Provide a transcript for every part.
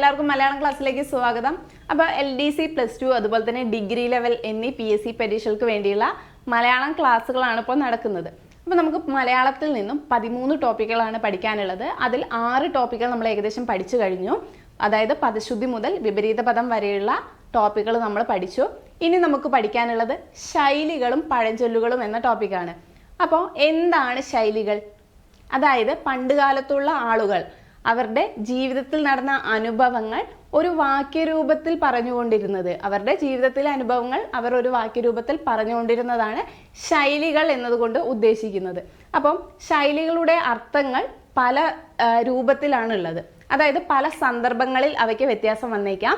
എല്ലാവർക്കും മലയാളം ക്ലാസ്സിലേക്ക് സ്വാഗതം. അപ്പോൾ L D C plus two അതുപോലെ തന്നെ ഡിഗ്രി ലെവൽ എന്നീ പി എസ് സി പരീക്ഷകൾക്ക് വേണ്ടിയുള്ള മലയാളം ക്ലാസ്സുകളാണ് ഇപ്പോൾ നടക്കുന്നത്. അപ്പോൾ നമുക്ക് മലയാളത്തിൽ നിന്നും പതിമൂന്ന് ടോപ്പിക്കുകളാണ് പഠിക്കാനുള്ളത്. അതിൽ ആറ് ടോപ്പിക്കുകൾ നമ്മൾ ഏകദേശം പഠിച്ചു കഴിഞ്ഞു. അതായത് പദശുദ്ധി മുതൽ വിപരീത പദം വരെയുള്ള ടോപ്പിക്കുകൾ നമ്മൾ പഠിച്ചു. ഇനി നമുക്ക് പഠിക്കാനുള്ളത് ശൈലികളും പഴഞ്ചൊല്ലുകളും എന്ന ടോപ്പിക്കാണ് അപ്പോൾ എന്താണ് ശൈലികൾ? അതായത് പണ്ടുകാലത്തുള്ള ആളുകൾ അവരുടെ ജീവിതത്തിൽ നടന്ന അനുഭവങ്ങൾ ഒരു വാക്യരൂപത്തിൽ പറഞ്ഞുകൊണ്ടിരുന്നത്. അവരുടെ ജീവിതത്തിലെ അനുഭവങ്ങൾ അവർ ഒരു വാക്യരൂപത്തിൽ പറഞ്ഞുകൊണ്ടിരുന്നതാണ് ശൈലികൾ എന്നതുകൊണ്ട് ഉദ്ദേശിക്കുന്നത്. അപ്പം ശൈലികളുടെ അർത്ഥങ്ങൾ പല രൂപത്തിലാണുള്ളത്. അതായത് പല സന്ദർഭങ്ങളിൽ അവയ്ക്ക് വ്യത്യാസം വന്നേക്കാം.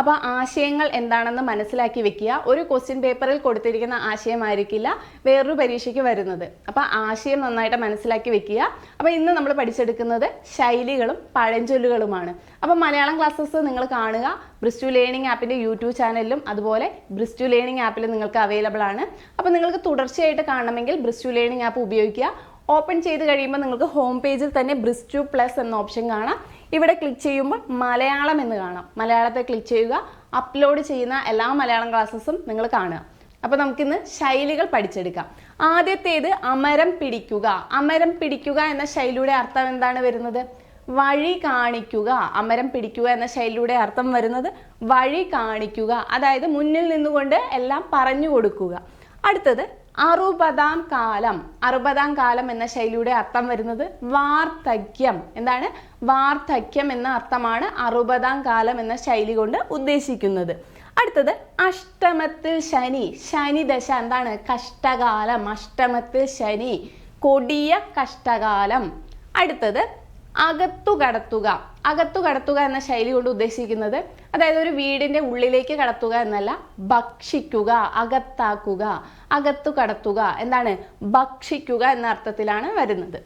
അപ്പോൾ ആശയങ്ങൾ എന്താണെന്ന് മനസ്സിലാക്കി വെക്കുക. ഒരു ക്വസ്റ്റ്യൻ പേപ്പറിൽ കൊടുത്തിരിക്കുന്ന ആശയമായിരിക്കില്ല വേറൊരു പരീക്ഷയ്ക്ക് വരുന്നത്. അപ്പോൾ ആശയം നന്നായിട്ട് മനസ്സിലാക്കി വെക്കുക. അപ്പോൾ ഇന്ന് നമ്മൾ പഠിച്ചെടുക്കുന്നത് ശൈലികളും പഴഞ്ചൊല്ലുകളുമാണ്. അപ്പോൾ മലയാളം ക്ലാസ്സസ് നിങ്ങൾ കാണുക. ബ്രിസ്റ്റു ലേണിംഗ് ആപ്പിന്റെ യൂട്യൂബ് ചാനലിലും അതുപോലെ ബ്രിസ്റ്റു ലേണിംഗ് ആപ്പിലും നിങ്ങൾക്ക് അവൈലബിൾ ആണ്. അപ്പോൾ നിങ്ങൾക്ക് തുടർച്ചയായിട്ട് കാണണമെങ്കിൽ ബ്രിസ്റ്റു ലേണിംഗ് ആപ്പ് ഉപയോഗിക്കുക. ഓപ്പൺ ചെയ്ത് കഴിയുമ്പോൾ നിങ്ങൾക്ക് ഹോം പേജിൽ തന്നെ ബ്രിസ്റ്റു പ്ലസ് എന്ന ഓപ്ഷൻ കാണാം. ഇവിടെ ക്ലിക്ക് ചെയ്യുമ്പോൾ മലയാളം എന്ന് കാണാം. മലയാളത്തെ ക്ലിക്ക് ചെയ്യുക അപ്ലോഡ് ചെയ്യുന്ന എല്ലാ മലയാളം ക്ലാസ്സസും നിങ്ങൾ കാണുക. അപ്പോൾ നമുക്കിന്ന് ശൈലികൾ പഠിച്ചെടുക്കാം. ആദ്യത്തേത് അമരം പിടിക്കുക. അമരം പിടിക്കുക എന്ന ശൈലിയുടെ അർത്ഥം എന്താണ് വരുന്നത്? വഴി കാണിക്കുക. അമരം പിടിക്കുക എന്ന ശൈലിയുടെ അർത്ഥം വരുന്നത് വഴി കാണിക്കുക. അതായത് മുന്നിൽ നിന്നുകൊണ്ട് എല്ലാം പറഞ്ഞു കൊടുക്കുക. അടുത്തത് അറുപതാം കാലം. അറുപതാം കാലം എന്ന ശൈലിയുടെ അർത്ഥം വരുന്നത് വാർദ്ധക്യം. എന്താണ്? വാർദ്ധക്യം എന്ന അർത്ഥമാണ് അറുപതാം കാലം എന്ന ശൈലി കൊണ്ട് ഉദ്ദേശിക്കുന്നത്. അടുത്തത് അഷ്ടമത്തിൽ ശനി ശനി ദശ എന്താണ്? കഷ്ടകാലം. അഷ്ടമത്തിൽ ശനി കൊടിയ കഷ്ടകാലം. അടുത്തത് അകത്തു കടത്തുക. അകത്തു കടത്തുക എന്ന ശൈലി കൊണ്ട് ഉദ്ദേശിക്കുന്നത് അതായത് ഒരു വീടിന്റെ ഉള്ളിലേക്ക് കടത്തുക എന്നല്ല ഭക്ഷിക്കുക അകത്താക്കുക അകത്തു കടത്തുക. എന്താണ്? ഭക്ഷിക്കുക എന്ന അർത്ഥത്തിലാണ് വരുന്നത്.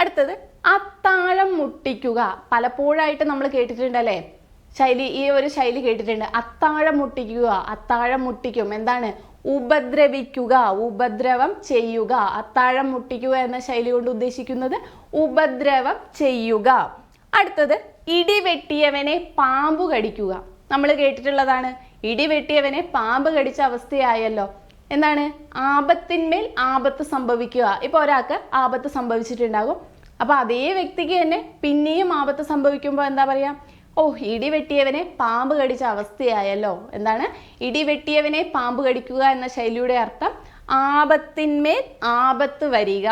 അടുത്തത് അത്താഴം മുട്ടിക്കുക. പലപ്പോഴായിട്ട് നമ്മൾ കേട്ടിട്ടുണ്ട് അല്ലേ ശൈലി ഈ ഒരു ശൈലി കേട്ടിട്ടുണ്ട്. അത്താഴം മുട്ടിക്കുക. അത്താഴം മുട്ടിക്കും. എന്താണ്? ഉപദ്രവിക്കുക. ഉപദ്രവം ചെയ്യുക. അത്താഴം മുട്ടിക്കുക എന്ന ശൈലി കൊണ്ട് ഉദ്ദേശിക്കുന്നത് ഉപദ്രവം ചെയ്യുക. അടുത്തത് ഇടിവെട്ടിയവനെ പാമ്പ് കടിക്കുക. നമ്മൾ കേട്ടിട്ടുള്ളതാണ്. ഇടിവെട്ടിയവനെ പാമ്പ് കടിച്ച അവസ്ഥയായല്ലോ. എന്താണ്? ആപത്തിന്മേൽ ആപത്ത് സംഭവിക്കുക. ഇപ്പോൾ ഒരാൾക്ക് ആപത്ത് സംഭവിച്ചിട്ടുണ്ടാകും. അപ്പോൾ അതേ വ്യക്തിക്ക് തന്നെ പിന്നെയും ആപത്ത് സംഭവിക്കുമ്പോൾ എന്താ പറയുക ഓ ഇടി വെട്ടിയവനെ പാമ്പ് കടിച്ച അവസ്ഥയായല്ലോ. എന്താണ്? ഇടി വെട്ടിയവനെ പാമ്പ് കടിക്കുക എന്ന ശൈലിയുടെ അർത്ഥം ആപത്തിന്മേൽ ആപത്ത് വരിക.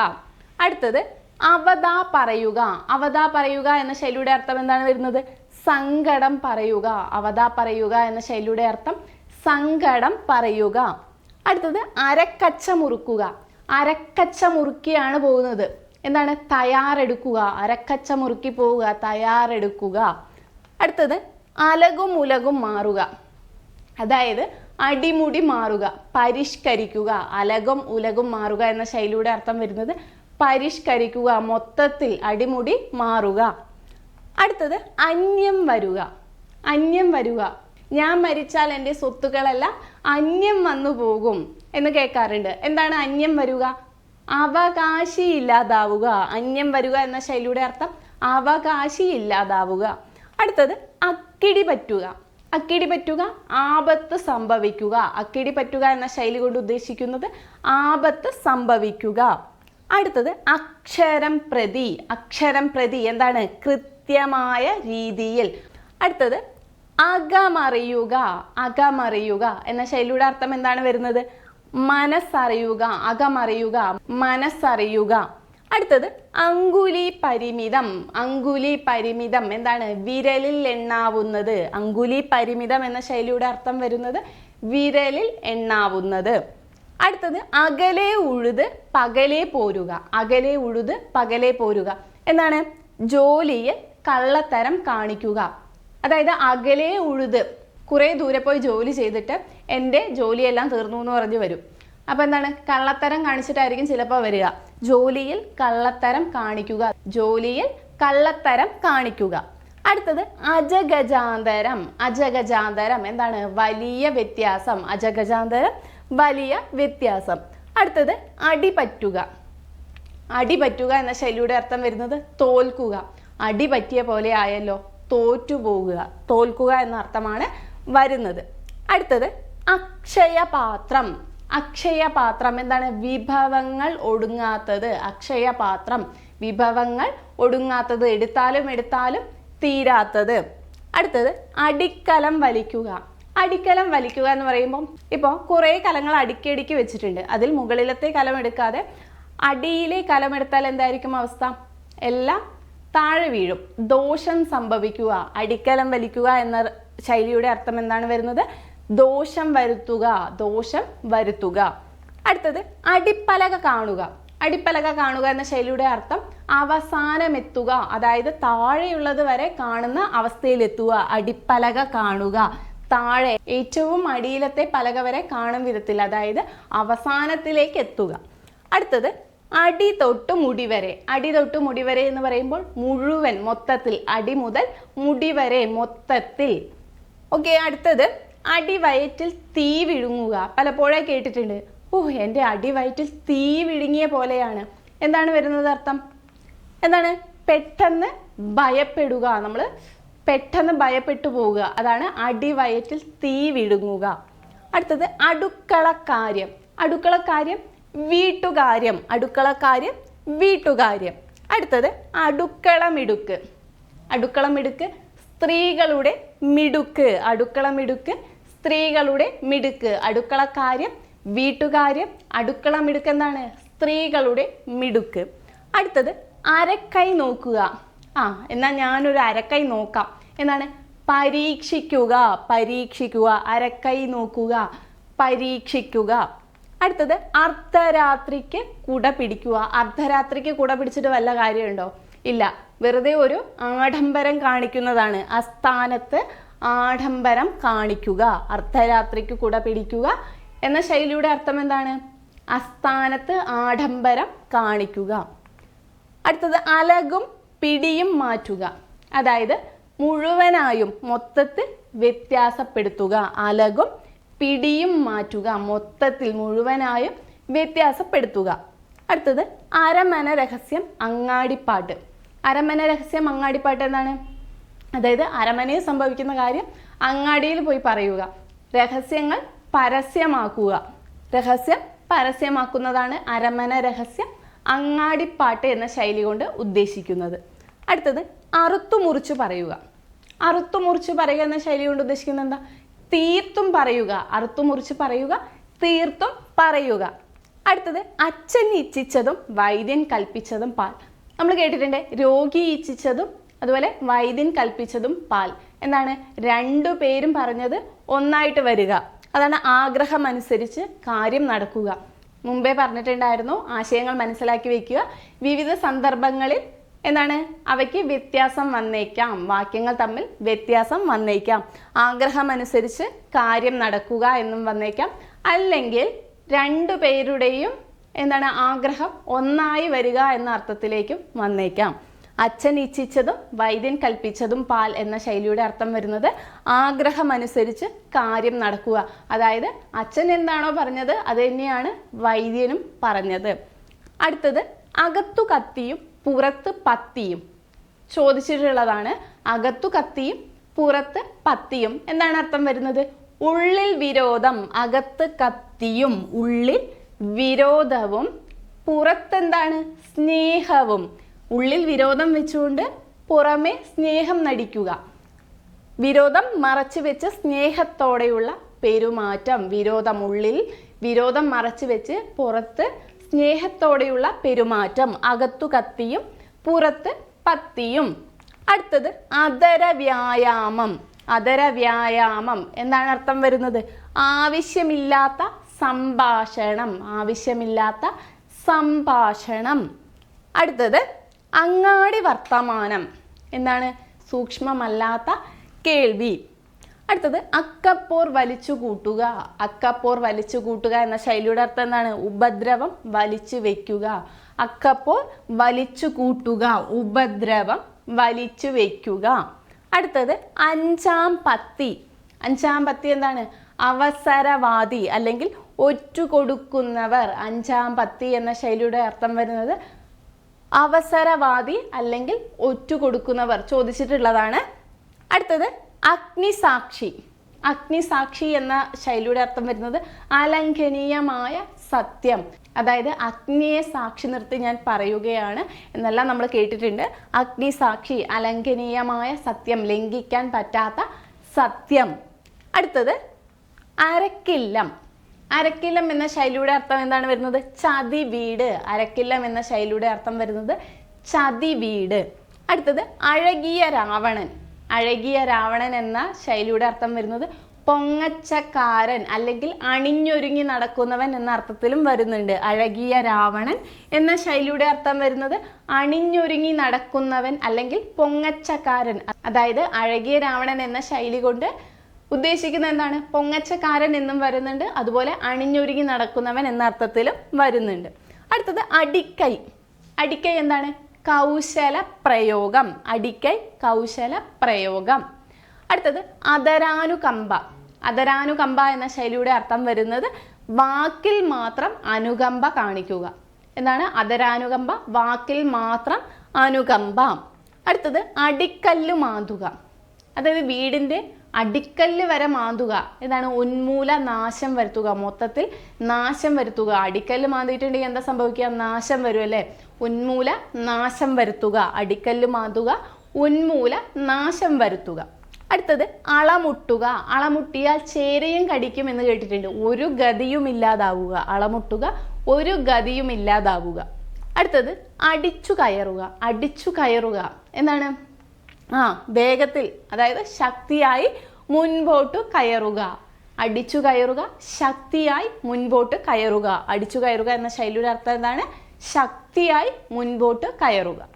അടുത്തത് അവതാ പറയുക. അവതാ പറയുക എന്ന ശൈലിയുടെ അർത്ഥം എന്താണ് വരുന്നത്? സങ്കടം പറയുക. അവതാ പറയുക എന്ന ശൈലിയുടെ അർത്ഥം സങ്കടം പറയുക. അടുത്തത് അരക്കച്ച മുറുക്കുക. അരക്കച്ച മുറുക്കിയാണ് പോകുന്നത്. എന്താണ്? തയ്യാറെടുക്കുക. അരക്കച്ച മുറുക്കി പോവുക. തയ്യാറെടുക്കുക. അടുത്തത് അലകും ഉലകും മാറുക. അതായത് അടിമുടി മാറുക. പരിഷ്കരിക്കുക. അലകും ഉലകും മാറുക എന്ന ശൈലിയുടെ അർത്ഥം വരുന്നത് പരിഷ്കരിക്കുക. മൊത്തത്തിൽ അടിമുടി മാറുക. അടുത്തത് അന്യം വരുക. അന്യം വരുക. ഞാൻ മരിച്ചാൽ എന്റെ സ്വത്തുക്കളെല്ലാം അന്യം വന്നു പോകും എന്ന് കേൾക്കാറുണ്ട്. എന്താണ് അന്യം വരുക? അവകാശി ഇല്ലാതാവുക അന്യം വരുക എന്ന ശൈലിയുടെ അർത്ഥം അവകാശി ഇല്ലാതാവുക അടുത്തത് അക്കിടി പറ്റുക. അക്കിടി പറ്റുക ആപത്ത് സംഭവിക്കുക. അക്കിടി പറ്റുക എന്ന ശൈലി കൊണ്ട് ഉദ്ദേശിക്കുന്നത് ആപത്ത് സംഭവിക്കുക. അടുത്തത് അക്ഷരം പ്രതി. അക്ഷരം പ്രതി എന്താണ്? കൃത്യമായ രീതിയിൽ. അടുത്തത് അകമറിയുക. അകമറിയുക എന്ന ശൈലിയുടെ അർത്ഥം എന്താണ് വരുന്നത്? മനസ്സറിയുക അകമറിയുക മനസ്സറിയുക. അടുത്തത് അങ്കുലി പരിമിതം. അങ്കുലി പരിമിതം എന്താണ്? വിരലിൽ എണ്ണാവുന്നത്. അങ്കുലി പരിമിതം എന്ന ശൈലിയുടെ അർത്ഥം വരുന്നത് വിരലിൽ എണ്ണാവുന്നത്. അടുത്തത് അകലെ ഉഴുത് പകലെ പോരുക. അകലെ ഉഴുത് പകലെ പോരുക. എന്താണ്? ജോലിയിൽ കള്ളത്തരം കാണിക്കുക. അതായത് അകലെ ഉഴുത്. കുറേ ദൂരെ പോയി ജോലി ചെയ്തിട്ട് എന്റെ ജോലിയെല്ലാം തീർന്നു എന്ന് പറഞ്ഞ് വരും. അപ്പോൾ എന്താണ്? കള്ളത്തരം കാണിച്ചിട്ടായിരിക്കും ചിലപ്പോൾ വരിക. ജോലിയിൽ കള്ളത്തരം കാണിക്കുക. ജോലിയിൽ കള്ളത്തരം കാണിക്കുക. അടുത്തത് അജഗജാന്തരം. അജഗജാന്തരം എന്താണ്? വലിയ വ്യത്യാസം. അജഗജാന്തരം വലിയ വ്യത്യാസം. അടുത്തത് അടിപറ്റുക. അടിപറ്റുക എന്ന ശൈലിയുടെ അർത്ഥം വരുന്നത് തോൽക്കുക. അടി പറ്റിയ പോലെ ആയല്ലോ തോറ്റുപോകുക. തോൽക്കുക എന്ന അർത്ഥമാണ് വരുന്നത്. അടുത്തത് അക്ഷയപാത്രം. അക്ഷയപാത്രം എന്താണ്? വിഭവങ്ങൾ ഒടുങ്ങാത്തത്. അക്ഷയപാത്രം വിഭവങ്ങൾ ഒടുങ്ങാത്തത്. എടുത്താലും എടുത്താലും തീരാത്തത്. അടുത്തത് അടിക്കലം വലിക്കുക. അടിക്കലം വലിക്കുക എന്ന് പറയുമ്പോൾ ഇപ്പോൾ കുറേ കലങ്ങൾ അടുക്കി അടുക്കി വെച്ചിട്ടുണ്ട്. അതിൽ മുകളിലത്തെ കലം എടുക്കാതെ അടിയിലെ കലം എടുത്താൽ എന്തായിരിക്കും അവസ്ഥ? എല്ലാം താഴെ വീഴും. ദോഷം സംഭവിക്കുക. അടിക്കലം വലിക്കുക എന്ന ശൈലിയുടെ അർത്ഥം എന്താണ് വരുന്നത്? ദോഷം വരുത്തുക ദോഷം വരുത്തുക. അടുത്തത് അടിപ്പലക കാണുക. അടിപ്പലക കാണുക എന്ന ശൈലിയുടെ അർത്ഥം അവസാനമെത്തുക അതായത് താഴെയുള്ളത് വരെ കാണുന്ന അവസ്ഥയിലെത്തുക അടിപ്പലക കാണുക. താഴെ ഏറ്റവും അടിയിലത്തെ പലക വരെ കാണും വിധത്തിൽ അതായത് അവസാനത്തിലേക്ക് എത്തുക. അടുത്തത് അടി തൊട്ട് മുടി വരെ. അടി തൊട്ട് മുടി വരെ എന്ന് പറയുമ്പോൾ മുഴുവൻ മൊത്തത്തിൽ അടി മുതൽ മുടി വരെ മൊത്തത്തിൽ. ഓക്കെ അടുത്തത് അടിവയറ്റിൽ തീ വിഴുങ്ങുക. പലപ്പോഴേ കേട്ടിട്ടുണ്ട്. ഓ എന്റെ അടിവയറ്റിൽ തീ വിഴുങ്ങിയ പോലെയാണ്. എന്താണ് വരുന്നത് അർത്ഥം? എന്താണ്? പെട്ടെന്ന് ഭയപ്പെടുക. നമ്മൾ പെട്ടെന്ന് ഭയപ്പെട്ടു പോവുക. അതാണ് അടിവയറ്റിൽ തീ വിഴുങ്ങുക. അടുത്തത് അടുക്കള കാര്യം അടുക്കളക്കാര്യം. അടുക്കളക്കാര്യം വീട്ടുകാര്യം. അടുക്കളക്കാര്യം വീട്ടുകാര്യം. അടുത്തത് അടുക്കളമിടുക്ക്. അടുക്കളമിടുക്ക് സ്ത്രീകളുടെ മിടുക്ക്. അടുക്കളമിടുക്ക് സ്ത്രീകളുടെ മിടുക്ക്. അടുക്കളക്കാര്യം വീട്ടുകാര്യം. അടുക്കള മിടുക്ക് എന്താണ്? സ്ത്രീകളുടെ മിടുക്ക്. അടുത്തത് അരക്കൈ നോക്കുക. ആ എന്നാൽ ഞാനൊരു അരക്കൈ നോക്കാം. എന്താണ്? പരീക്ഷിക്കുക. പരീക്ഷിക്കുക. അരക്കൈ നോക്കുക. പരീക്ഷിക്കുക. അടുത്തത് അർദ്ധരാത്രിക്ക് കുട പിടിക്കുക. അർദ്ധരാത്രിക്ക് കുട പിടിച്ചിട്ട് വല്ല കാര്യമുണ്ടോ? ഇല്ല. വെറുതെ ഒരു ആഡംബരം കാണിക്കുന്നതാണ്. അസ്ഥാനത്ത് ആഡംബരം കാണിക്കുക അർദ്ധരാത്രിക്ക് കുട പിടിക്കുക എന്ന ശൈലിയുടെ അർത്ഥം എന്താണ്? അസ്ഥാനത്ത് ആഡംബരം കാണിക്കുക. അടുത്തത് അലകും പിടിയും മാറ്റുക. അതായത് മുഴുവനായും മൊത്തത്തിൽ വ്യത്യാസപ്പെടുത്തുക. അലകും പിടിയും മാറ്റുക. മൊത്തത്തിൽ മുഴുവനായും വ്യത്യാസപ്പെടുത്തുക. അടുത്തത് അരമന രഹസ്യം അങ്ങാടിപ്പാട്ട്. അരമന രഹസ്യം അങ്ങാടിപ്പാട്ട് എന്താണ്? അതായത് അരമനയിൽ സംഭവിക്കുന്ന കാര്യം അങ്ങാടിയിൽ പോയി പറയുക. രഹസ്യങ്ങൾ പരസ്യമാക്കുക. രഹസ്യം പരസ്യമാക്കുന്നതാണ് അരമന രഹസ്യം അങ്ങാടിപ്പാട്ട് എന്ന ശൈലി കൊണ്ട് ഉദ്ദേശിക്കുന്നത്. അടുത്തത് അറുത്തു മുറിച്ച് പറയുക. അറുത്തു മുറിച്ച് പറയുക എന്ന ശൈലി കൊണ്ട് ഉദ്ദേശിക്കുന്നത് എന്താ? തീർത്തും പറയുക. അറുത്തു മുറിച്ച് പറയുക തീർത്തും പറയുക. അടുത്തത് അച്ഛൻ ഇച്ഛിച്ചതും വൈദ്യൻ കൽപ്പിച്ചതും പാൽ. നമ്മൾ കേട്ടിട്ടുണ്ട് രോഗി ഇച്ഛിച്ചതും അതുപോലെ വൈദ്യൻ കൽപ്പിച്ചതും പാൽ. എന്താണ്? രണ്ടു പേരും പറഞ്ഞത് ഒന്നായിട്ട് വരിക. അതാണ് ആഗ്രഹം അനുസരിച്ച് കാര്യം നടക്കുക. മുമ്പേ പറഞ്ഞിട്ടുണ്ടായിരുന്നു ആശയങ്ങൾ മനസ്സിലാക്കി വെക്കുക. വിവിധ സന്ദർഭങ്ങളിൽ എന്താണ്? അവയ്ക്ക് വ്യത്യാസം വന്നേക്കാം. വാക്യങ്ങൾ തമ്മിൽ വ്യത്യാസം വന്നേക്കാം. ആഗ്രഹം അനുസരിച്ച് കാര്യം നടക്കുക എന്നും വന്നേക്കാം. അല്ലെങ്കിൽ രണ്ടു പേരുടെയും എന്താണ്? ആഗ്രഹം ഒന്നായി വരിക എന്ന അർത്ഥത്തിലേക്കും വന്നേക്കാം. അച്ഛൻ ഇച്ഛിച്ചതും വൈദ്യൻ കൽപ്പിച്ചതും പാൽ എന്ന ശൈലിയുടെ അർത്ഥം വരുന്നത് ആഗ്രഹമനുസരിച്ച് കാര്യം നടക്കുക. അതായത് അച്ഛൻ എന്താണോ പറഞ്ഞത് അത് തന്നെയാണ് വൈദ്യനും പറഞ്ഞത്. അടുത്തത് അകത്തു കത്തിയും പുറത്ത് പത്തിയും. ചോദിച്ചിട്ടുള്ളതാണ് അകത്തു കത്തിയും പുറത്ത് പത്തിയും. എന്താണ് അർത്ഥം വരുന്നത്? ഉള്ളിൽ വിരോധം അകത്ത് കത്തിയും ഉള്ളിൽ വിരോധവും പുറത്തെന്താണ് സ്നേഹവും. ഉള്ളിൽ വിരോധം വെച്ചുകൊണ്ട് പുറമെ സ്നേഹം നടിക്കുക. വിരോധം മറച്ചു വെച്ച് സ്നേഹത്തോടെയുള്ള പെരുമാറ്റം. വിരോധം ഉള്ളിൽ വിരോധം മറച്ചു വെച്ച് പുറത്ത് സ്നേഹത്തോടെയുള്ള പെരുമാറ്റം. അകത്തു കത്തിയും പുറത്ത് പത്തിയും. അടുത്തത് അതര വ്യായാമം. അതര വ്യായാമം. എന്താണ് അർത്ഥം വരുന്നത്? ആവശ്യമില്ലാത്ത സംഭാഷണം. ആവശ്യമില്ലാത്ത സംഭാഷണം. അടുത്തത് അങ്ങാടി വർത്തമാനം. എന്താണ്? സൂക്ഷ്മമല്ലാത്ത കേൾവി. അടുത്തത് അക്കപ്പോർ വലിച്ചു കൂട്ടുക. അക്കപ്പോർ വലിച്ചു കൂട്ടുക എന്ന ശൈലിയുടെ അർത്ഥം എന്താണ്? ഉപദ്രവം വലിച്ചു വെക്കുക. അക്കപ്പോർ വലിച്ചു കൂട്ടുക. ഉപദ്രവം വലിച്ചു വെക്കുക. അടുത്തത് അഞ്ചാം പത്തി. അഞ്ചാം പത്തി എന്താണ്? അവസരവാദി അല്ലെങ്കിൽ ഒറ്റുകൊടുക്കുന്നവർ. അഞ്ചാം പത്തി എന്ന ശൈലിയുടെ അർത്ഥം വരുന്നത് അവസരവാദി അല്ലെങ്കിൽ ഒറ്റുകൊടുക്കുന്നവർ ചോദിച്ചിട്ടുള്ളതാണ്. അടുത്തത് അഗ്നിസാക്ഷി. അഗ്നിസാക്ഷി എന്ന ശൈലിയുടെ അർത്ഥം വരുന്നത് അലംഘനീയമായ സത്യം. അതായത് അഗ്നിയെ സാക്ഷി നിർത്തി ഞാൻ പറയുകയാണ് എന്നെല്ലാം നമ്മൾ കേട്ടിട്ടുണ്ട്. അഗ്നിസാക്ഷി അലംഘനീയമായ സത്യം ലംഘിക്കാൻ പറ്റാത്ത സത്യം. അടുത്തത് അരക്കില്ലം. അരക്കില്ലം എന്ന ശൈലിയുടെ അർത്ഥം എന്താണ് വരുന്നത്? ചതി വീട്. അരക്കില്ലം എന്ന ശൈലിയുടെ അർത്ഥം വരുന്നത് ചതി വീട്. അടുത്തത് അഴകിയ രാവണൻ. അഴകിയ രാവണൻ എന്ന ശൈലിയുടെ അർത്ഥം വരുന്നത് പൊങ്ങച്ചക്കാരൻ അല്ലെങ്കിൽ അണിഞ്ഞൊരുങ്ങി നടക്കുന്നവൻ എന്ന അർത്ഥത്തിലും വരുന്നുണ്ട്. അഴകിയ രാവണൻ എന്ന ശൈലിയുടെ അർത്ഥം വരുന്നത് അണിഞ്ഞൊരുങ്ങി നടക്കുന്നവൻ അല്ലെങ്കിൽ പൊങ്ങച്ചക്കാരൻ. അതായത് അഴകിയ രാവണൻ എന്ന ശൈലി കൊണ്ട് ഉദ്ദേശിക്കുന്നത് എന്താണ്? പൊങ്ങച്ചക്കാരൻ എന്നും വരുന്നുണ്ട്. അതുപോലെ അണിഞ്ഞൊരുങ്ങി നടക്കുന്നവൻ എന്ന അർത്ഥത്തിലും വരുന്നുണ്ട്. അടുത്തത് അടിക്കൈ. അടിക്കൈ എന്താണ്? കൗശല പ്രയോഗം. അടിക്കൈ കൗശല പ്രയോഗം. അടുത്തത് അതരാനുകമ്പ. അതരാനുകമ്പ എന്ന ശൈലിയുടെ അർത്ഥം വരുന്നത് വാക്കിൽ മാത്രം അനുകമ്പ കാണിക്കുക. എന്താണ്? അതരാനുകമ്പ വാക്കിൽ മാത്രം അനുകമ്പ. അടുത്തത് അടിക്കല്ല് മാന്തുക. അതായത് വീടിന്റെ അടിക്കല്ല് വരെ മാന്തുക. എന്താണ് ഉന്മൂല നാശം വരുത്തുക. മൊത്തത്തിൽ നാശം വരുത്തുക. അടിക്കല്ല് മാന്തിയിട്ടുണ്ടെങ്കിൽ എന്താ സംഭവിക്കുക? നാശം വരും അല്ലേ? ഉന്മൂല നാശം വരുത്തുക. അടിക്കല്ല് മാന്തുക ഉന്മൂല നാശം വരുത്തുക. അടുത്തത് അളമുട്ടുക. അളമുട്ടിയാൽ ചേരയും കടിക്കും എന്ന് കേട്ടിട്ടുണ്ട്. ഒരു ഗതിയും ഇല്ലാതാവുക. അളമുട്ടുക ഒരു ഗതിയും ഇല്ലാതാവുക. അടുത്തത് അടിച്ചു കയറുക. അടിച്ചു കയറുക. എന്താണ്? ആ വേഗത്തിൽ അതായത് ശക്തിയായി മുൻപോട്ട് കയറുക. അടിച്ചു കയറുക ശക്തിയായി മുൻപോട്ട് കയറുക. അടിച്ചു കയറുക എന്ന ശൈലിയുടെ അർത്ഥം എന്താണ്? ശക്തിയായി മുൻപോട്ട് കയറുക.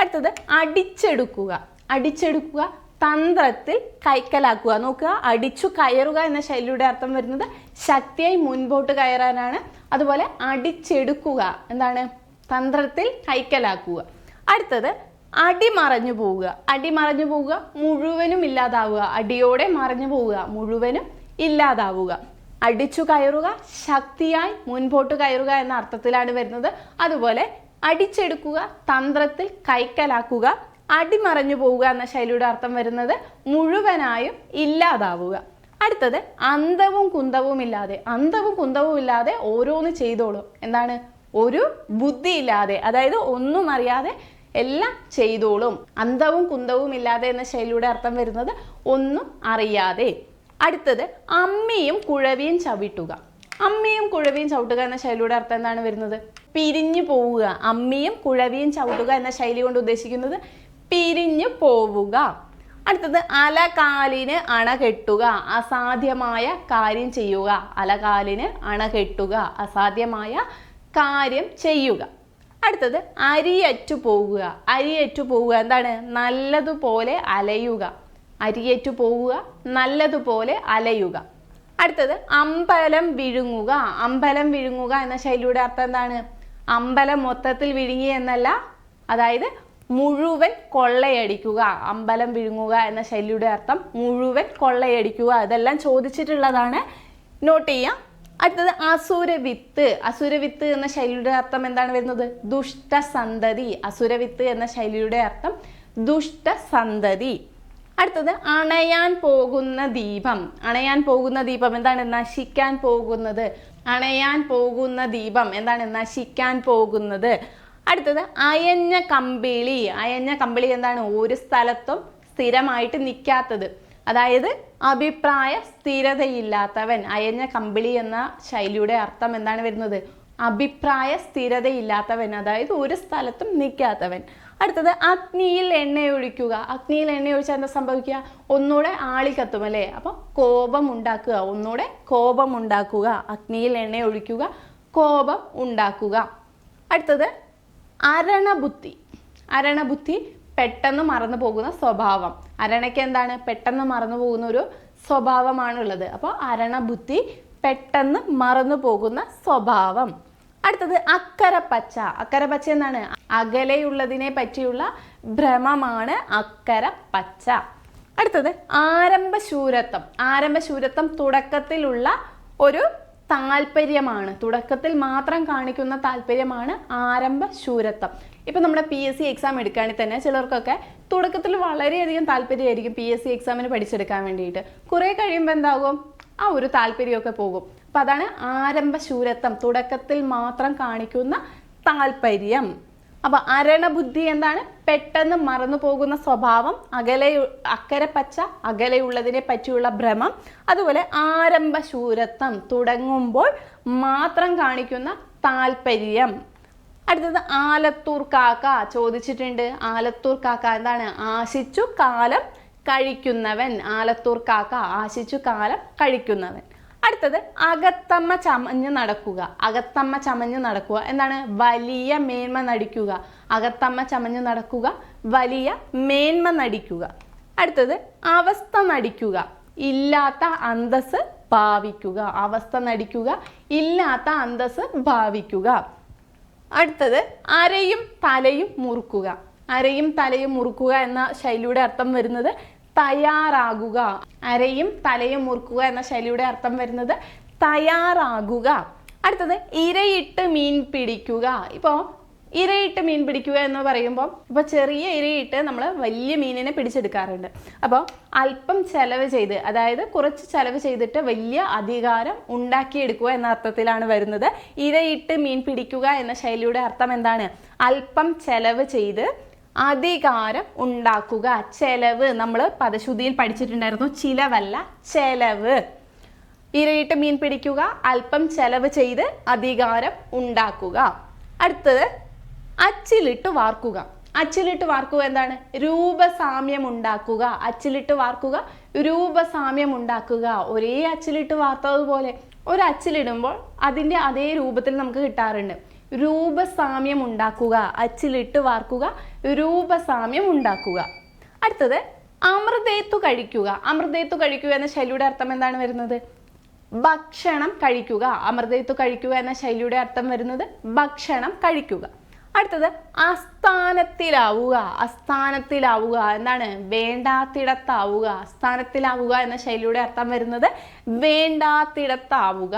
അടുത്തത് അടിച്ചെടുക്കുക. അടിച്ചെടുക്കുക തന്ത്രത്തിൽ കൈക്കലാക്കുക. നോക്കുക അടിച്ചു കയറുക എന്ന ശൈലിയുടെ അർത്ഥം വരുന്നത് ശക്തിയായി മുൻപോട്ട് കയറാനാണ്. അതുപോലെ അടിച്ചെടുക്കുക എന്താണ്? തന്ത്രത്തിൽ കൈക്കലാക്കുക. അടുത്തത് അടി മറഞ്ഞു പോവുക. അടി മറഞ്ഞു പോവുക മുഴുവനും ഇല്ലാതാവുക. അടിയോടെ മറഞ്ഞു പോവുക മുഴുവനും ഇല്ലാതാവുക. അടിച്ചു കയറുക ശക്തിയായി മുൻപോട്ട് കയറുക എന്ന അർത്ഥത്തിലാണ് വരുന്നത്. അതുപോലെ അടിച്ചെടുക്കുക തന്ത്രത്തിൽ കൈക്കലാക്കുക അടിമറഞ്ഞു പോവുക എന്ന ശൈലിയുടെ അർത്ഥം വരുന്നത് മുഴുവനായും ഇല്ലാതാവുക. അടുത്തത് അന്തവും കുന്തവും ഇല്ലാതെ. അന്തവും കുന്തവും ഇല്ലാതെ ഓരോന്ന് ചെയ്തോളും. എന്താണ്? ഒരു ബുദ്ധി ഇല്ലാതെ. അതായത് ഒന്നും അറിയാതെ എല്ലാം ചെയ്തോളും. അന്തവും കുന്തവും ഇല്ലാതെ എന്ന ശൈലിയുടെ അർത്ഥം വരുന്നത് ഒന്നും അറിയാതെ. അടുത്തത് അമ്മയും കുഴവിയും ചവിട്ടുക. അമ്മയും കുഴവിയും ചവിട്ടുക എന്ന ശൈലിയുടെ അർത്ഥം എന്താണ് വരുന്നത്? പിരിഞ്ഞു പോവുക. അമ്മയും കുഴവിയും ചവിട്ടുക എന്ന ശൈലി കൊണ്ട് ഉദ്ദേശിക്കുന്നത് പിരിഞ്ഞു പോവുക. അടുത്തത് അലകാലിന് അണ കെട്ടുക അസാധ്യമായ കാര്യം ചെയ്യുക. അലകാലിന് അണ കെട്ടുക അസാധ്യമായ കാര്യം ചെയ്യുക. അടുത്തത് അരിയറ്റു പോവുക. അരിയറ്റു പോവുക എന്താണ്? നല്ലതുപോലെ അലയുക. അരിയറ്റു പോവുക നല്ലതുപോലെ അലയുക. അടുത്തത് അമ്പലം വിഴുങ്ങുക. അമ്പലം വിഴുങ്ങുക എന്ന ശൈലിയുടെ അർത്ഥം എന്താണ്? അമ്പലം മൊത്തത്തിൽ വിഴുങ്ങി എന്നല്ല അതായത് മുഴുവൻ കൊള്ളയടിക്കുക. അമ്പലം വിഴുങ്ങുക എന്ന ശൈലിയുടെ അർത്ഥം മുഴുവൻ കൊള്ളയടിക്കുക. ഇതെല്ലാം ചോദിച്ചിട്ടുള്ളതാണ്. നോട്ട് ചെയ്യാം. അടുത്തത് അസുരവിത്ത്. അസുരവിത്ത് എന്ന ശൈലിയുടെ അർത്ഥം എന്താണ് വരുന്നത്? ദുഷ്ടസന്തതി. അസുരവിത്ത് എന്ന ശൈലിയുടെ അർത്ഥം ദുഷ്ടസന്തതി. അടുത്തത് അണയാൻ പോകുന്ന ദീപം. അണയാൻ പോകുന്ന ദീപം എന്താണ്? നശിക്കാൻ പോകുന്നത്. അണയാൻ പോകുന്ന ദീപം എന്താണ്? നശിക്കാൻ പോകുന്നത്. അടുത്തത് അയഞ്ഞ കമ്പിളി. അയഞ്ഞ കമ്പിളി എന്താണ്? ഒരു സ്ഥലത്തും സ്ഥിരമായിട്ട് നിൽക്കാത്തത്. അതായത് അഭിപ്രായ സ്ഥിരതയില്ലാത്തവൻ അയഞ്ഞ കമ്പിളി എന്ന ശൈലിയുടെ അർത്ഥം എന്താണ് വരുന്നത്? അഭിപ്രായ സ്ഥിരതയില്ലാത്തവൻ അതായത് ഒരു സ്ഥലത്തും നിൽക്കാത്തവൻ. അടുത്തത് അഗ്നിയിൽ എണ്ണയൊഴിക്കുക. അഗ്നിയിൽ എണ്ണ ഒഴിച്ചാൽ എന്താ സംഭവിക്കുക? ഒന്നുകൂടെ കത്തും അല്ലേ? അപ്പോൾ കോപം ഉണ്ടാക്കുക. ഒന്നുകൂടെ കോപം ഉണ്ടാക്കുക. അഗ്നിയിൽ എണ്ണ ഒഴിക്കുക കോപം ഉണ്ടാക്കുക. അടുത്തത് അരണബുദ്ധി. അരണബുദ്ധി പെട്ടെന്ന് മറന്നു പോകുന്ന സ്വഭാവം. അരണയ്ക്ക് എന്താണ്? പെട്ടെന്ന് മറന്നു പോകുന്ന ഒരു സ്വഭാവമാണുള്ളത്. അപ്പോൾ അരണബുദ്ധി പെട്ടെന്ന് മറന്നു പോകുന്ന സ്വഭാവം. അടുത്തത് അക്കരപ്പച്ച. അക്കരപ്പച്ച എന്താണ്? അകലെയുള്ളതിനെ പറ്റിയുള്ള ഭ്രമമാണ് അക്കരപ്പച്ച. അടുത്തത് ആരംഭശൂരത്വം. ആരംഭശൂരത്വം തുടക്കത്തിലുള്ള ഒരു താല്പര്യമാണ്. തുടക്കത്തിൽ മാത്രം കാണിക്കുന്ന താല്പര്യമാണ് ആരംഭ ശൂരത്വം. ഇപ്പം നമ്മുടെ പി എസ് സി എക്സാം എടുക്കുകയാണെങ്കിൽ തന്നെ ചിലർക്കൊക്കെ തുടക്കത്തിൽ വളരെയധികം താല്പര്യമായിരിക്കും പി എസ് സി എക്സാമിന് പഠിച്ചെടുക്കാൻ വേണ്ടിയിട്ട്. കുറേ കഴിയുമ്പോൾ എന്താകും? ആ ഒരു താല്പര്യമൊക്കെ പോകും. അപ്പം അതാണ് ആരംഭ ശൂരത്വം. തുടക്കത്തിൽ മാത്രം കാണിക്കുന്ന താല്പര്യം. അപ്പൊ അരണബുദ്ധി എന്താണ്? പെട്ടെന്ന് മറന്നു പോകുന്ന സ്വഭാവം അകലെ അക്കരെ പച്ച അകലെയുള്ളതിനെ പറ്റിയുള്ള ഭ്രമം അതുപോലെ ആരംഭ ശൂരത്വം തുടങ്ങുമ്പോൾ മാത്രം കാണിക്കുന്ന താല്പര്യം അടുത്തത് ആലത്തൂർ കാക്ക ചോദിച്ചിട്ടുണ്ട്. ആലത്തൂർ കാക്ക എന്താണ്? ആശിച്ചു കാലം കഴിക്കുന്നവൻ. ആലത്തൂർ കാക്ക ആശിച്ചു കാലം കഴിക്കുന്നവൻ. അടുത്തത് അകത്തമ്മ ചമഞ്ഞ് നടക്കുക. അകത്തമ്മ ചമഞ്ഞ് നടക്കുക. എന്താണ്? വലിയ മേന്മ നടിക്കുക. അകത്തമ്മ ചമഞ്ഞ് നടക്കുക. വലിയ മേന്മ നടിക്കുക. അടുത്തത് അവസ്ഥ നടിക്കുക. ഇല്ലാത്ത അന്തസ് ഭാവിക്കുക. അവസ്ഥ നടിക്കുക. ഇല്ലാത്ത അന്തസ് ഭാവിക്കുക. അടുത്തത് അരയും തലയും മുറുക്കുക. അരയും തലയും മുറുക്കുക എന്ന ശൈലിയുടെ അർത്ഥം വരുന്നത് തയ്യാറാകുക. അരയും തലയും മുറുക്കുക എന്ന ശൈലിയുടെ അർത്ഥം വരുന്നത് തയ്യാറാകുക. അടുത്തത് ഇരയിട്ട് മീൻ പിടിക്കുക. ഇപ്പോൾ ഇരയിട്ട് മീൻ പിടിക്കുക എന്ന് പറയുമ്പോൾ ഇപ്പൊ ചെറിയ ഇരയിട്ട് നമ്മൾ വലിയ മീനിനെ പിടിച്ചെടുക്കാറുണ്ട്. അപ്പോൾ അല്പം ചെലവ് ചെയ്ത് അതായത് കുറച്ച് ചെലവ് ചെയ്തിട്ട് വലിയ അധികാരം ഉണ്ടാക്കിയെടുക്കുക എന്ന അർത്ഥത്തിലാണ് വരുന്നത്. ഇരയിട്ട് മീൻ പിടിക്കുക എന്ന ശൈലിയുടെ അർത്ഥം എന്താണ്? അല്പം ചെലവ് ചെയ്ത് അധികാരം ഉണ്ടാക്കുക. ചെലവ് നമ്മൾ പദശുദ്ധിയിൽ പഠിച്ചിട്ടുണ്ടായിരുന്നു. ചിലവല്ല ചെലവ്. ഇരയിട്ട് മീൻ പിടിക്കുക അല്പം ചെലവ് ചെയ്ത് അധികാരം ഉണ്ടാക്കുക. അടുത്തത് അച്ചിലിട്ട് വാർക്കുക. അച്ചിലിട്ട് വാർക്കുക എന്താണ്? രൂപസാമ്യം ഉണ്ടാക്കുക. അച്ചിലിട്ട് വാർക്കുക രൂപസാമ്യം ഉണ്ടാക്കുക. ഒരേ അച്ചിലിട്ട് വാർത്തതുപോലെ ഒരു അച്ചിലിടുമ്പോൾ അതിന്റെ അതേ രൂപത്തിൽ നമുക്ക് കിട്ടാറുണ്ട്. രൂപസാമ്യം ഉണ്ടാക്കുക അച്ചിലിട്ട് വാർക്കുക രൂപസാമ്യം ഉണ്ടാക്കുക. അടുത്തത് അമൃതേത്തു കഴിക്കുക. അമൃതേത്തു കഴിക്കുക എന്ന ശൈലിയുടെ അർത്ഥം എന്താണ് വരുന്നത്? ഭക്ഷണം കഴിക്കുക. അമൃതേത്തു കഴിക്കുക എന്ന ശൈലിയുടെ അർത്ഥം വരുന്നത് ഭക്ഷണം കഴിക്കുക. അടുത്തത് അസ്ഥാനത്തിലാവുക അസ്ഥാനത്തിലാവുക എന്താണ്? വേണ്ടാത്തിടത്താവുക. അസ്ഥാനത്തിലാവുക എന്ന ശൈലിയുടെ അർത്ഥം വരുന്നത് വേണ്ടാത്തിടത്താവുക.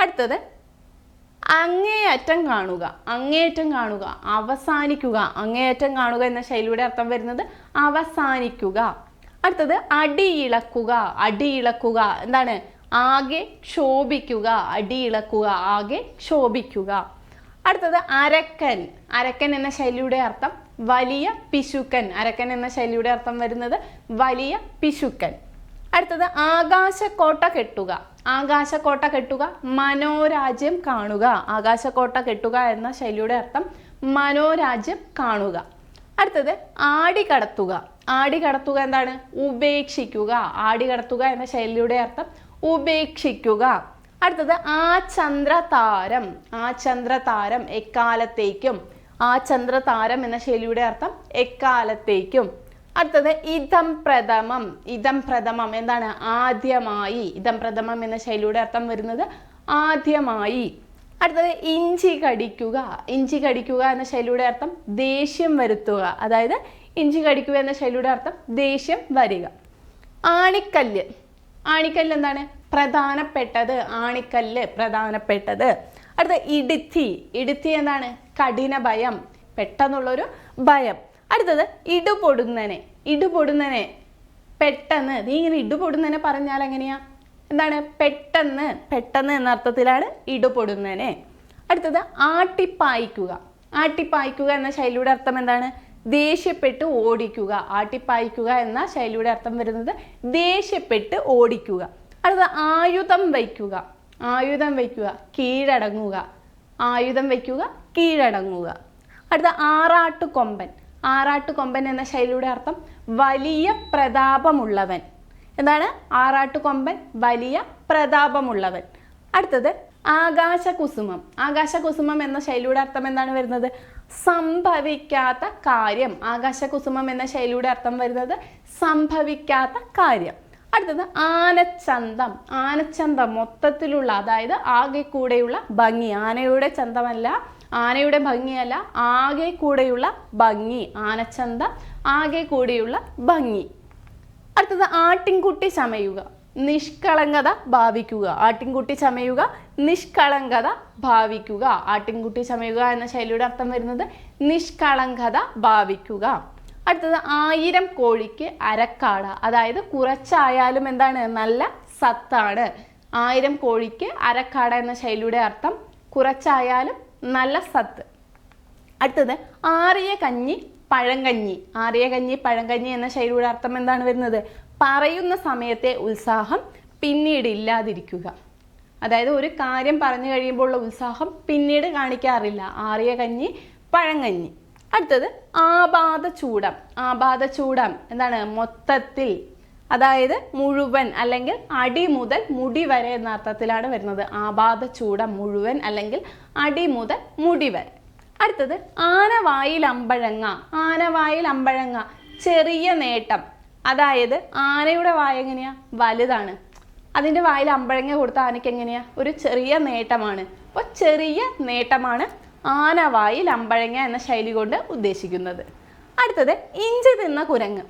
അടുത്തത് അങ്ങേയറ്റം കാണുക അങ്ങേയറ്റം കാണുക അവസാനിക്കുക. അങ്ങേയറ്റം കാണുക എന്ന ശൈലിയുടെ അർത്ഥം വരുന്നത് അവസാനിക്കുക. അടുത്തത് അടിയിളക്കുക അടിയിളക്കുക. എന്താണ്? ആകെ ക്ഷോഭിക്കുക അടിയിളക്കുക ആകെ ക്ഷോഭിക്കുക. അടുത്തത് അരക്കൻ. അരക്കൻ എന്ന ശൈലിയുടെ അർത്ഥം വലിയ പിശുക്കൻ. അരക്കൻ എന്ന ശൈലിയുടെ അർത്ഥം വരുന്നത് വലിയ പിശുക്കൻ. അടുത്തത് ആകാശക്കോട്ട കെട്ടുക. ആകാശക്കോട്ട കെട്ടുക മനോരാജ്യം കാണുക. ആകാശക്കോട്ട കെട്ടുക എന്ന ശൈലിയുടെ അർത്ഥം മനോരാജ്യം കാണുക. അടുത്തത് ആടി കടത്തുക. ആടി കടത്തുക എന്താണ്? ഉപേക്ഷിക്കുക. ആടി കടത്തുക എന്ന ശൈലിയുടെ അർത്ഥം ഉപേക്ഷിക്കുക. അടുത്തത് ആ ചന്ദ്രതാരം. ആ ചന്ദ്രതാരം എക്കാലത്തേക്കും. ആ ചന്ദ്രതാരം എന്ന ശൈലിയുടെ അർത്ഥം എക്കാലത്തേക്കും. അടുത്തത് ഇതം പ്രഥമം. ഇതം പ്രഥമം എന്താണ്? ആദ്യമായി. ഇതം പ്രഥമം എന്ന ശൈലിയുടെ അർത്ഥം വരുന്നത് ആദ്യമായി. അടുത്തത് ഇഞ്ചി കടിക്കുക. ഇഞ്ചി കടിക്കുക എന്ന ശൈലിയുടെ അർത്ഥം ദേഷ്യം വരുത്തുക. അതായത് ഇഞ്ചി കടിക്കുക എന്ന ശൈലിയുടെ അർത്ഥം ദേഷ്യം വരിക. ആണിക്കല്ല്. ആണിക്കല്ല് എന്താണ്? പ്രധാനപ്പെട്ടത്. ആണിക്കല്ല് പ്രധാനപ്പെട്ടത്. അടുത്ത ഇടുത്തി. ഇടുത്തി എന്താണ്? കഠിന ഭയം പെട്ടെന്നുള്ളൊരു ഭയം. അടുത്തത് ഇടുപൊടുന്നനെ. ഇടുപൊടുന്നനെ. പെട്ടെന്ന്. നീ ഇങ്ങനെ ഇടുപൊടുന്നനെ പറഞ്ഞാൽ എങ്ങനെയാ? എന്താണ്? പെട്ടെന്ന്. പെട്ടെന്ന് എന്ന അർത്ഥത്തിലാണ് ഇടുപൊടുന്നനെ. അടുത്തത് ആട്ടിപ്പായിക്കുക. ആട്ടിപ്പായിക്കുക എന്ന ശൈലിയുടെ അർത്ഥം എന്താണ്? ദേഷ്യപ്പെട്ട് ഓടിക്കുക. ആട്ടിപ്പായിക്കുക എന്ന ശൈലിയുടെ അർത്ഥം വരുന്നത് ദേഷ്യപ്പെട്ട് ഓടിക്കുക. അടുത്ത ആയുധം വയ്ക്കുക. ആയുധം വയ്ക്കുക. കീഴടങ്ങുക. ആയുധം വയ്ക്കുക. കീഴടങ്ങുക. അടുത്ത ആറാട്ടുകൊമ്പൻ. ആറാട്ടുകൊമ്പൻ എന്ന ശൈലിയുടെ അർത്ഥം വലിയ പ്രതാപമുള്ളവൻ. എന്താണ്? ആറാട്ടുകൊമ്പൻ വലിയ പ്രതാപമുള്ളവൻ. അടുത്തത് ആകാശകുസുമം. ആകാശകുസുമം എന്ന ശൈലിയുടെ അർത്ഥം എന്താണ് വരുന്നത്? സംഭവിക്കാത്ത കാര്യം. ആകാശകുസുമം എന്ന ശൈലിയുടെ അർത്ഥം വരുന്നത് സംഭവിക്കാത്ത കാര്യം. അടുത്തത് ആനച്ചന്തം. ആനച്ചന്തം മൊത്തത്തിലുള്ള അതായത് ആകെ കൂടെയുള്ള ഭംഗി. ആനയുടെ ചന്തമല്ല ആനയുടെ ഭംഗിയല്ല ആകെ കൂടെയുള്ള ഭംഗി ആനച്ചന്ത ആകെ കൂടെയുള്ള ഭംഗി. അടുത്തത് ആട്ടിൻകുട്ടി ചമയുക നിഷ്കളങ്കത ഭാവിക്കുക. ആട്ടിൻകുട്ടി ചമയുക നിഷ്കളങ്കത ഭാവിക്കുക. ആട്ടിൻകുട്ടി ചമയുക എന്ന ശൈലിയുടെ അർത്ഥം വരുന്നത് നിഷ്കളങ്കത ഭാവിക്കുക. അടുത്തത് ആയിരം കോഴിക്ക് അരക്കാട അതായത് കുറച്ചായാലും എന്താണ്? നല്ല സത്താണ്. ആയിരം കോഴിക്ക് അരക്കാട എന്ന ശൈലിയുടെ അർത്ഥം കുറച്ചായാലും നല്ല സത്ത്. അടുത്തത് ആറിയ കഞ്ഞി പഴങ്കഞ്ഞി ആറിയ കഞ്ഞി പഴങ്കഞ്ഞി എന്ന ശൈലിയുടെ അർത്ഥം എന്താണ് വരുന്നത്? പറയുന്ന സമയത്തെ ഉത്സാഹം പിന്നീട് ഇല്ലാതിരിക്കുക. അതായത് ഒരു കാര്യം പറഞ്ഞു കഴിയുമ്പോൾ ഉള്ള ഉത്സാഹം പിന്നീട് കാണിക്കാറില്ല. ആറിയ കഞ്ഞി പഴങ്കഞ്ഞി അടുത്തത് ആപാദ ചൂടം. ആപാദ ചൂടം. എന്താണ്? മൊത്തത്തിൽ അതായത് മുഴുവൻ അല്ലെങ്കിൽ അടി മുതൽ മുടി വരെ എന്ന അർത്ഥത്തിലാണ് വരുന്നത്. ആപാദ ചൂട മുഴുവൻ അല്ലെങ്കിൽ അടി മുതൽ മുടി വരെ. അടുത്തത് ആനവായിൽ അമ്പഴങ്ങ. ആനവായിൽ അമ്പഴങ്ങ. ചെറിയ നേട്ടം. അതായത് ആനയുടെ വായ എങ്ങനെയാ? വലുതാണ്. അതിന്റെ വായിൽ അമ്പഴങ്ങ കൊടുത്ത ആനയ്ക്ക് എങ്ങനെയാ? ഒരു ചെറിയ നേട്ടമാണ്. അപ്പോൾ ചെറിയ നേട്ടമാണ് ആനവായിൽ അമ്പഴങ്ങ എന്ന ശൈലി കൊണ്ട് ഉദ്ദേശിക്കുന്നത്. അടുത്തത് ഇഞ്ചി തിന്ന കുരങ്ങ്.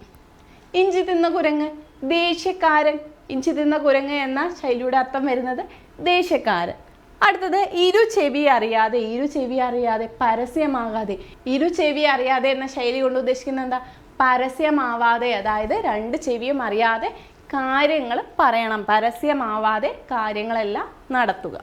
ഇഞ്ചി തിന്ന കുരങ്ങ്. ദേഷ്യക്കാരൻ ഇഞ്ചി തിന്ന കുരങ്ങ് എന്ന ശൈലിയുടെ അർത്ഥം വരുന്നത് ദേഷ്യക്കാരൻ അടുത്തത് ഇരു ചെവി അറിയാതെ ഇരു ചെവി അറിയാതെ പരസ്യമാകാതെ. ഇരു ചെവി അറിയാതെ എന്ന ശൈലി കൊണ്ട് ഉദ്ദേശിക്കുന്നത് എന്താ? പരസ്യമാവാതെ അതായത് രണ്ട് ചെവിയും അറിയാതെ കാര്യങ്ങൾ പറയണം. പരസ്യമാവാതെ കാര്യങ്ങളെല്ലാം നടത്തുക.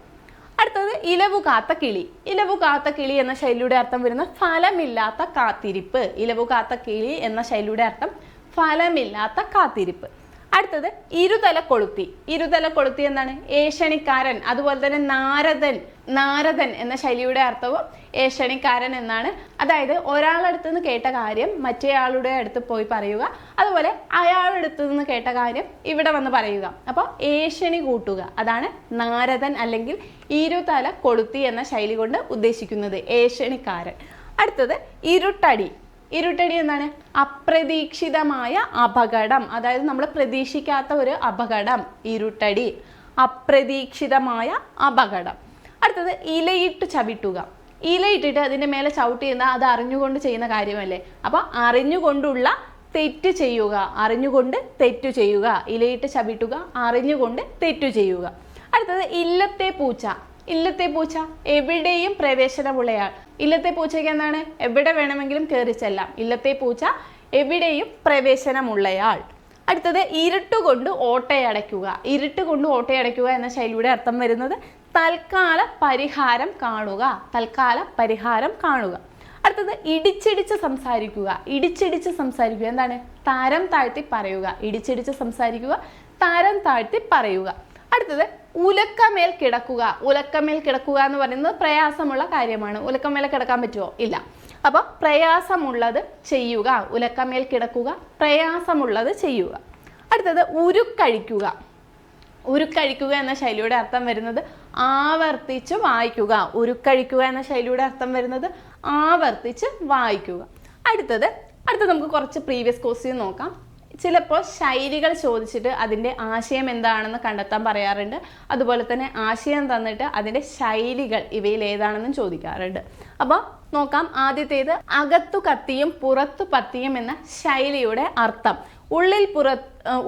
അടുത്തത് ഇലവു കാത്ത കിളി. ഇലവു കാത്ത കിളി എന്ന ശൈലിയുടെ അർത്ഥം വരുന്ന ഫലമില്ലാത്ത കാത്തിരിപ്പ്. ഇലവു കാത്ത കിളി എന്ന ശൈലിയുടെ അർത്ഥം ഫലമില്ലാത്ത കാത്തിരിപ്പ്. അടുത്തത് ഇരുതല കൊളുത്തി. ഇരുതല കൊളുത്തി എന്താണ്? ഏഷണിക്കാരൻ അതുപോലെ തന്നെ നാരദൻ നാരദൻ എന്ന ശൈലിയുടെ അർത്ഥവും ഏഷണിക്കാരൻ എന്നാണ്. അതായത് ഒരാളടുത്ത് നിന്ന് കേട്ട കാര്യം മറ്റേയാളുടെ അടുത്ത് പോയി പറയുക അതുപോലെ അയാളടുത്ത് നിന്ന് കേട്ട കാര്യം ഇവിടെ വന്ന് പറയുക. അപ്പോൾ ഏഷണി കൂട്ടുക അതാണ് നാരദൻ അല്ലെങ്കിൽ ഇരുതല കൊളുത്തി എന്ന ശൈലി കൊണ്ട് ഉദ്ദേശിക്കുന്നത് ഏഷണിക്കാരൻ. അടുത്തത് ഇരുട്ടടി ഇരുട്ടടി എന്താണ്? അപ്രതീക്ഷിതമായ അപകടം. അതായത് നമ്മൾ പ്രതീക്ഷിക്കാത്ത ഒരു അപകടം. ഇരുട്ടടി അപ്രതീക്ഷിതമായ അപകടം. അടുത്തത് ഇലയിട്ട് ചവിട്ടുക. ഇലയിട്ടിട്ട് അതിന്റെ മേലെ ചവിട്ട് ചെയ്യുന്ന അത് അറിഞ്ഞുകൊണ്ട് ചെയ്യുന്ന കാര്യമല്ലേ? അപ്പോൾ അറിഞ്ഞുകൊണ്ടുള്ള തെറ്റ് ചെയ്യുക. അറിഞ്ഞുകൊണ്ട് തെറ്റു ചെയ്യുക. ഇലയിട്ട് ചവിട്ടുക അറിഞ്ഞുകൊണ്ട് തെറ്റു ചെയ്യുക. അടുത്തത് ഇല്ലത്തെ പൂച്ച. ഇല്ലത്തെ പൂച്ച എവിടെയും പ്രവേശനമുള്ളയാൾ. ഇല്ലത്തെ പൂച്ചയ്ക്ക് എന്താണ്? എവിടെ വേണമെങ്കിലും കയറി ചെല്ലാം. ഇല്ലത്തെ പൂച്ച എവിടെയും പ്രവേശനമുള്ളയാൾ. അടുത്തത് ഇരുട്ടുകൊണ്ട് ഓട്ടയടയ്ക്കുക. ഇരുട്ടുകൊണ്ട് ഓട്ടയടയ്ക്കുക എന്ന ശൈലിയുടെ അർത്ഥം വരുന്നത് തൽക്കാല പരിഹാരം കാണുക. തൽക്കാല പരിഹാരം കാണുക. അടുത്തത് ഇടിച്ചിടിച്ച് സംസാരിക്കുക. ഇടിച്ചിടിച്ച് സംസാരിക്കുക. എന്താണ്? തരം താഴ്ത്തി പറയുക. ഇടിച്ചിടിച്ച് സംസാരിക്കുക. തരം താഴ്ത്തി പറയുക. അടുത്തത് ഉലക്കമേൽ കിടക്കുക. ഉലക്കമേൽ കിടക്കുക എന്ന് പറയുന്നത് പ്രയാസമുള്ള കാര്യമാണ്. ഉലക്കമേൽ കിടക്കാൻ പറ്റുമോ ഇല്ല. അപ്പോൾ പ്രയാസമുള്ളത് ചെയ്യുക. ഉലക്കമേൽ കിടക്കുക പ്രയാസമുള്ളത് ചെയ്യുക. അടുത്തത് ഉരുക്കഴിക്കുക. ഉരുക്കഴിക്കുക എന്ന ശൈലിയുടെ അർത്ഥം വരുന്നത് ആവർത്തിച്ച് വായിക്കുക. ഉരുക്കഴിക്കുക എന്ന ശൈലിയുടെ അർത്ഥം വരുന്നത് ആവർത്തിച്ച് വായിക്കുക. അടുത്തത് അടുത്തത് നമുക്ക് കുറച്ച് പ്രീവിയസ് ക്വസ്റ്റ്യൻ നോക്കാം. ചിലപ്പോൾ ശൈലികൾ ചോദിച്ചിട്ട് അതിന്റെ ആശയം എന്താണെന്ന് കണ്ടെത്താൻ പറയാറുണ്ട്. അതുപോലെ തന്നെ ആശയം തന്നിട്ട് അതിന്റെ ശൈലികൾ ഇവയിൽ ഏതാണെന്നും ചോദിക്കാറുണ്ട്. അപ്പോൾ നോക്കാം ആദ്യത്തേത് അകത്തു കത്തിയും പുറത്തു പത്തിയും എന്ന ശൈലിയുടെ അർത്ഥം. ഉള്ളിൽ പുറ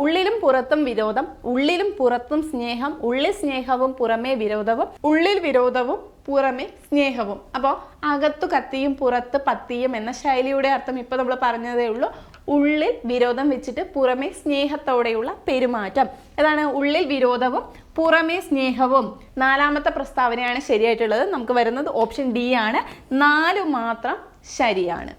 ഉള്ളിലും പുറത്തും വിരോധം ഉള്ളിലും പുറത്തും സ്നേഹം ഉള്ളിൽ സ്നേഹവും പുറമേ വിരോധവും ഉള്ളിൽ വിരോധവും പുറമേ സ്നേഹവും. അപ്പോൾ അകത്തു കത്തിയും പുറത്ത് പത്തിയും എന്ന ശൈലിയുടെ അർത്ഥം ഇപ്പോൾ നമ്മൾ പറഞ്ഞതേ ഉള്ളൂ. ഉള്ളിൽ വിരോധം വെച്ചിട്ട് പുറമേ സ്നേഹത്തോടെയുള്ള പെരുമാറ്റം. അതാണ് ഉള്ളിൽ വിരോധവും പുറമേ സ്നേഹവും. നാലാമത്തെ പ്രസ്താവനയാണ് ശരിയായിട്ടുള്ളത്. നമുക്ക് വരുന്നത് ഓപ്ഷൻ ഡി ആണ്. നാല് മാത്രം ശരിയാണ്.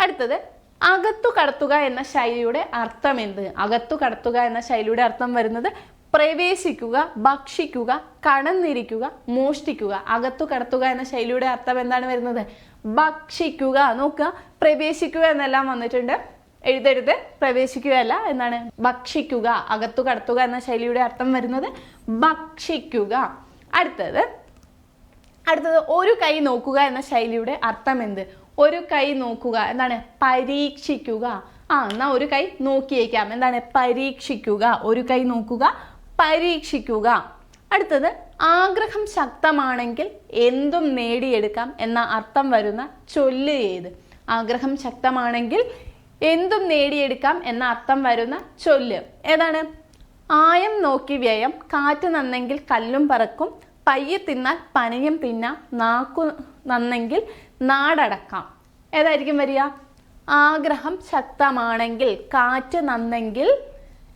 അടുത്തത് അകത്തു കടത്തുക എന്ന ശൈലിയുടെ അർത്ഥം എന്ത്? അകത്തു കടത്തുക എന്ന ശൈലിയുടെ അർത്ഥം വരുന്നത് പ്രവേശിക്കുക ഭക്ഷിക്കുക കടന്നിരിക്കുക മോഷ്ടിക്കുക. അകത്തു കടത്തുക എന്ന ശൈലിയുടെ അർത്ഥം എന്താണ് വരുന്നത്? ഭക്ഷിക്കുക. നോക്കുക. പ്രവേശിക്കുക എന്നെല്ലാം വന്നിട്ടുണ്ട്. എഴുതരുത് പ്രവേശിക്കുകയല്ല എന്നാണ്. ഭക്ഷിക്കുക അകത്തു കടത്തുക എന്ന ശൈലിയുടെ അർത്ഥം വരുന്നത് ഭക്ഷിക്കുക. അടുത്തത് അടുത്തത് ഒരു കൈ നോക്കുക എന്ന ശൈലിയുടെ അർത്ഥം എന്ത്? ഒരു കൈ നോക്കുക എന്താണ്? പരീക്ഷിക്കുക. ആ എന്നാ ഒരു കൈ നോക്കിയേക്കാം. എന്താണ്? പരീക്ഷിക്കുക. ഒരു കൈ നോക്കുക പരീക്ഷിക്കുക. അടുത്തത് ആഗ്രഹം ശക്തമാണെങ്കിൽ എന്തും നേടിയെടുക്കാം എന്ന അർത്ഥം വരുന്ന ചൊല്ല് ഏത്? ആഗ്രഹം ശക്തമാണെങ്കിൽ എന്തും നേടിയെടുക്കാം എന്ന അർത്ഥം വരുന്ന ചൊല്ല്. ഏതാണ്? ആയം നോക്കി വ്യയം കാറ്റ് നന്നെങ്കിൽ കല്ലും പറക്കും പയ്യെ തിന്നാൽ പനയും തിന്നാം നാക്കു നന്നെങ്കിൽ നാടടക്കാം. ഏതായിരിക്കും വരിക? ആഗ്രഹം ശക്തമാണെങ്കിൽ കാറ്റ് നന്നെങ്കിൽ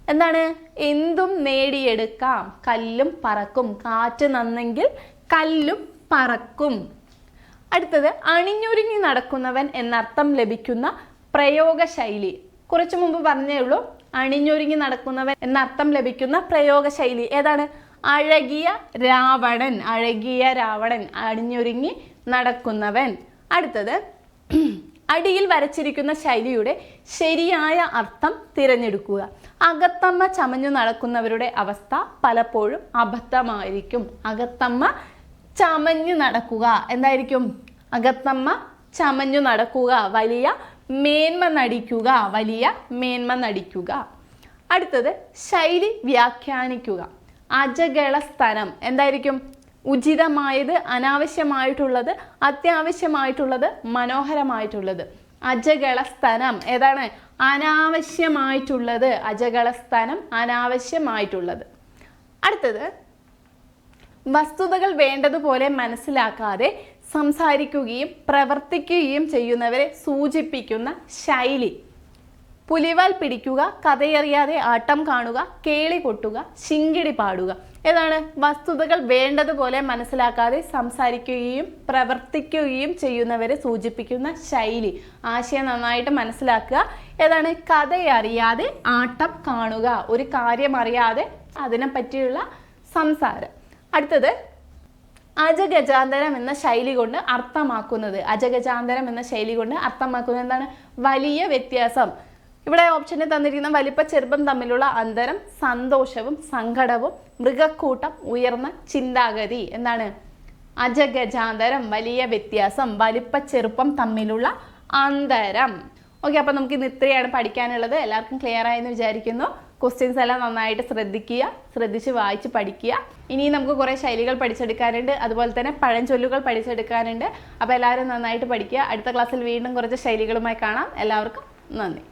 എന്താണ്? എന്തും നേടിയെടുക്കാം കല്ലും പറക്കും കാറ്റ് നന്നെങ്കിൽ കല്ലും പറക്കും. അടുത്തത് അണിഞ്ഞൊരുങ്ങി നടക്കുന്നവൻ എന്നർത്ഥം ലഭിക്കുന്ന പ്രയോഗശൈലി. കുറച്ചു മുമ്പ് പറഞ്ഞേ ഉള്ളൂ അണിഞ്ഞൊരുങ്ങി നടക്കുന്നവൻ എന്നർത്ഥം ലഭിക്കുന്ന പ്രയോഗശൈലി. ഏതാണ്? അഴകിയ രാവണൻ അഴകിയ രാവണൻ അണിഞ്ഞൊരുങ്ങി നടക്കുന്നവൻ. അടുത്തത് അടിയിൽ വരച്ചിരിക്കുന്ന ശൈലിയുടെ ശരിയായ അർത്ഥം തിരഞ്ഞെടുക്കുക. അകത്തമ്മ ചമഞ്ഞു നടക്കുന്നവരുടെ അവസ്ഥ പലപ്പോഴും അബദ്ധമായിരിക്കും. അകത്തമ്മ ചമഞ്ഞു നടക്കുക. എന്തായിരിക്കും? അകത്തമ്മ ചമഞ്ഞു നടക്കുക. വലിയ മേന്മ നടിക്കുക വലിയ മേന്മ നടിക്കുക. അടുത്തത് ശൈലി വ്യാഖ്യാനിക്കുക. അജഗള സ്ഥലം എന്തായിരിക്കും? ഉചിതമായത് അനാവശ്യമായിട്ടുള്ളത് അത്യാവശ്യമായിട്ടുള്ളത് മനോഹരമായിട്ടുള്ളത്. അജഗള സ്ഥലം ഏതാണ്? അനാവശ്യമായിട്ടുള്ളത്. അജഗള സ്ഥലം അനാവശ്യമായിട്ടുള്ളത്. അടുത്തത് വസ്തുതകൾ വേണ്ടതുപോലെ മനസ്സിലാക്കാതെ സംസാരിക്കുകയും പ്രവർത്തിക്കുകയും ചെയ്യുന്നവരെ സൂചിപ്പിക്കുന്ന ശൈലി. പുലിവാൽ പിടിക്കുക കഥയറിയാതെ ആട്ടം കാണുക കേളി കൊട്ടുക ശിങ്കിടി പാടുക. ഏതാണ്? വസ്തുതകൾ വേണ്ടതുപോലെ മനസ്സിലാക്കാതെ സംസാരിക്കുകയും പ്രവർത്തിക്കുകയും ചെയ്യുന്നവരെ സൂചിപ്പിക്കുന്ന ശൈലി. ആശയം നന്നായിട്ട് മനസ്സിലാക്കുക. ഏതാണ്? കഥയറിയാതെ ആട്ടം കാണുക. ഒരു കാര്യം അറിയാതെ അതിനെ പറ്റിയുള്ള സംസാരം. അടുത്തത് അജഗജാന്തരം എന്ന ശൈലി കൊണ്ട് അർത്ഥമാക്കുന്നത്. അജഗജാന്തരം എന്ന ശൈലി കൊണ്ട് അർത്ഥമാക്കുന്നത് എന്താണ്? വലിയ വ്യത്യാസം. ഇവിടെ ഓപ്ഷനിൽ തന്നിരിക്കുന്ന വലിപ്പ ചെറുപ്പം തമ്മിലുള്ള അന്തരം സന്തോഷവും സങ്കടവും മൃഗക്കൂട്ടം ഉയർന്ന ചിന്താഗതി എന്താണ്? അജഗജാന്തരം വലിയ വ്യത്യാസം വലിപ്പ ചെറുപ്പം തമ്മിലുള്ള അന്തരം. ഓക്കെ അപ്പോൾ നമുക്ക് ഇന്ന് ഇത്രയാണ് പഠിക്കാനുള്ളത്. എല്ലാവർക്കും ക്ലിയർ ആയെന്ന് വിചാരിക്കുന്നു. ക്വസ്റ്റ്യൻസ് എല്ലാം നന്നായിട്ട് ശ്രദ്ധിക്കുക ശ്രദ്ധിച്ച് വായിച്ച് പഠിക്കുക. ഇനി നമുക്ക് കുറേ ശൈലികൾ പഠിച്ചെടുക്കാനുണ്ട്. അതുപോലെ തന്നെ പഴഞ്ചൊല്ലുകൾ പഠിച്ചെടുക്കാനുണ്ട്. അപ്പോൾ എല്ലാവരും നന്നായിട്ട് പഠിക്കുക. അടുത്ത ക്ലാസ്സിൽ വീണ്ടും കുറച്ച് ശൈലികളുമായി കാണാം. എല്ലാവർക്കും നന്ദി.